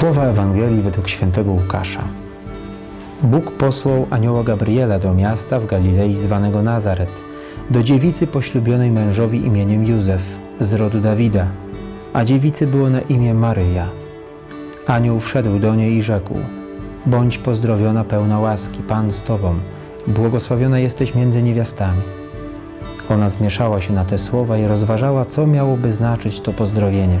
Słowa Ewangelii według świętego Łukasza. Bóg posłał anioła Gabriela do miasta w Galilei zwanego Nazaret, do dziewicy poślubionej mężowi imieniem Józef z rodu Dawida, a dziewicy było na imię Maryja. Anioł wszedł do niej i rzekł: Bądź pozdrowiona, pełna łaski, Pan z tobą, błogosławiona jesteś między niewiastami. Ona zmieszała się na te słowa i rozważała, co miałoby znaczyć to pozdrowienie.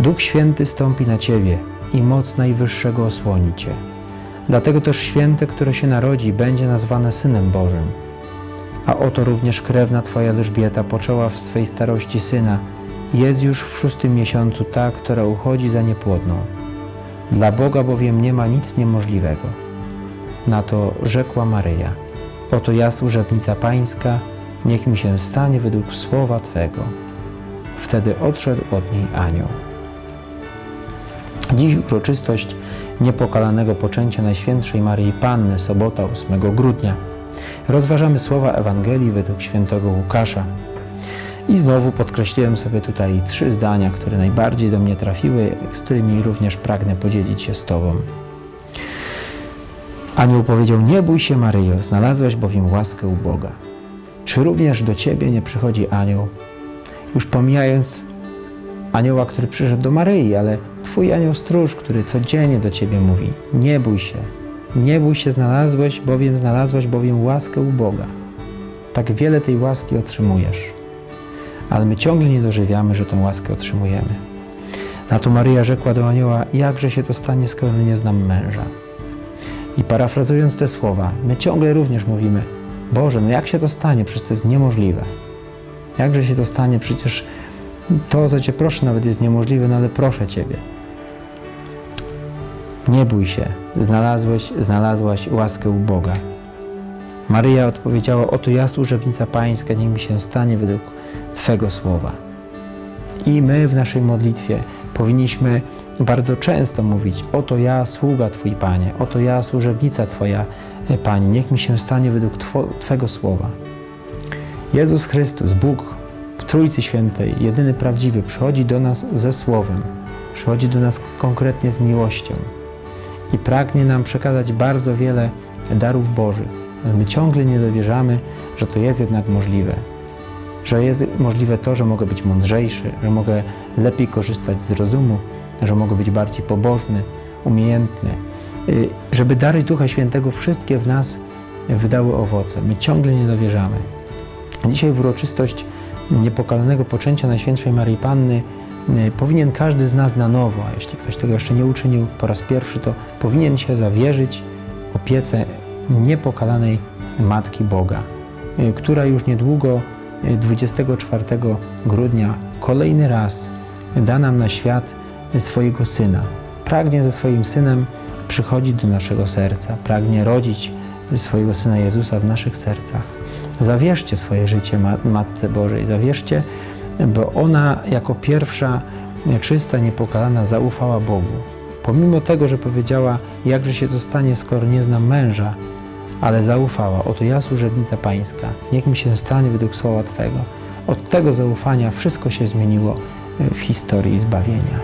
Duch Święty stąpi na ciebie i moc Najwyższego osłoni cię. Dlatego też święte, które się narodzi, będzie nazwane Synem Bożym. A oto również krewna Twoja Elżbieta poczęła w swej starości syna. Jest już w szóstym miesiącu ta, która uchodzi za niepłodną. Dla Boga bowiem nie ma nic niemożliwego. Na to rzekła Maryja: Oto ja służebnica Pańska, niech mi się stanie według słowa Twego. Wtedy odszedł od niej anioł. Dziś uroczystość niepokalanego poczęcia Najświętszej Maryi Panny, sobota 8 grudnia. Rozważamy słowa Ewangelii według świętego Łukasza. I znowu podkreśliłem sobie tutaj trzy zdania, które najbardziej do mnie trafiły, z którymi również pragnę podzielić się z Tobą. Anioł powiedział: Nie bój się, Maryjo, znalazłaś bowiem łaskę u Boga. Czy również do Ciebie nie przychodzi anioł? Już pomijając anioła, który przyszedł do Maryi, ale Twój anioł stróż, który codziennie do Ciebie mówi: Nie bój się, nie bój się, znalazłeś bowiem, znalazłaś bowiem łaskę u Boga. Tak wiele tej łaski otrzymujesz, ale my ciągle nie dożywiamy, że tą łaskę otrzymujemy. Na to Maryja rzekła do anioła: Jakże się to stanie, skoro nie znam męża? I parafrazując te słowa, my ciągle również mówimy: Boże, no jak się to stanie? Przecież to jest niemożliwe. Jakże się to stanie? Przecież to, co Cię proszę, nawet jest niemożliwe, no ale proszę Ciebie. Nie bój się, znalazłeś, znalazłaś łaskę u Boga. Maryja odpowiedziała: Oto ja, służebnica Pańska, niech mi się stanie według Twego słowa. I my w naszej modlitwie powinniśmy bardzo często mówić: Oto ja, sługa Twój Panie, oto ja, służebnica Twoja e, Pani, niech mi się stanie według Two, Twego słowa. Jezus Chrystus, Bóg Trójcy Świętej, jedyny prawdziwy, przychodzi do nas ze Słowem, przychodzi do nas konkretnie z miłością i pragnie nam przekazać bardzo wiele darów Bożych. My ciągle nie dowierzamy, że to jest jednak możliwe. Że jest możliwe to, że mogę być mądrzejszy, że mogę lepiej korzystać z rozumu, że mogę być bardziej pobożny, umiejętny. Y, Żeby dary Ducha Świętego wszystkie w nas wydały owoce. My ciągle nie dowierzamy. Dzisiaj w uroczystość niepokalanego poczęcia Najświętszej Maryi Panny y, powinien każdy z nas na nowo, a jeśli ktoś tego jeszcze nie uczynił po raz pierwszy, to powinien się zawierzyć opiece niepokalanej Matki Boga, y, która już niedługo, y, 24 grudnia, kolejny raz da nam na świat swojego Syna. Pragnie ze swoim Synem przychodzić do naszego serca, pragnie rodzić swojego Syna Jezusa w naszych sercach. Zawierzcie swoje życie Ma- Matce Bożej, zawierzcie, bo ona jako pierwsza, czysta, niepokalana zaufała Bogu. Pomimo tego, że powiedziała, jakże się to stanie, skoro nie znam męża, ale zaufała, oto ja służebnica Pańska, niech mi się stanie według słowa Twego. Od tego zaufania wszystko się zmieniło w historii zbawienia.